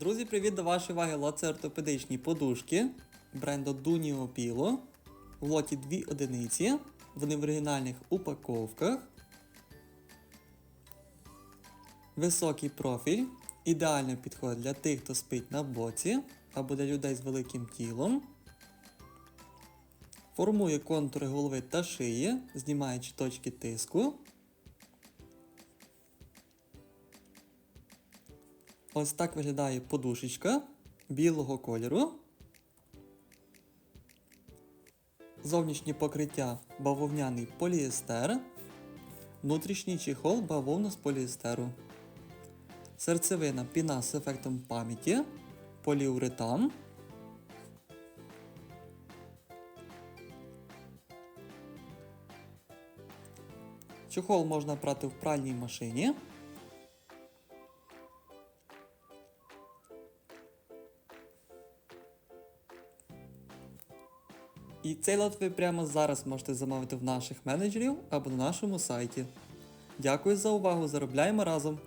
Друзі, привіт до вашої уваги лот ортопедичні подушки бренду Dunio Pilo. В лоті дві одиниці. Вони в оригінальних упаковках. Високий профіль. Ідеально підходить для тих, хто спить на боці або для людей з великим тілом. Формує контури голови та шиї, знімаючи точки тиску. Ось так виглядає подушечка білого кольору. Зовнішнє покриття бавовняний поліестер. Внутрішній чехол бавовна з поліестеру. Серцевина піна з ефектом пам'яті. Поліуретан. Чохол можна прати в пральній машині. І цей лот ви прямо зараз можете замовити в наших менеджерів або на нашому сайті. Дякую за увагу! Заробляємо разом!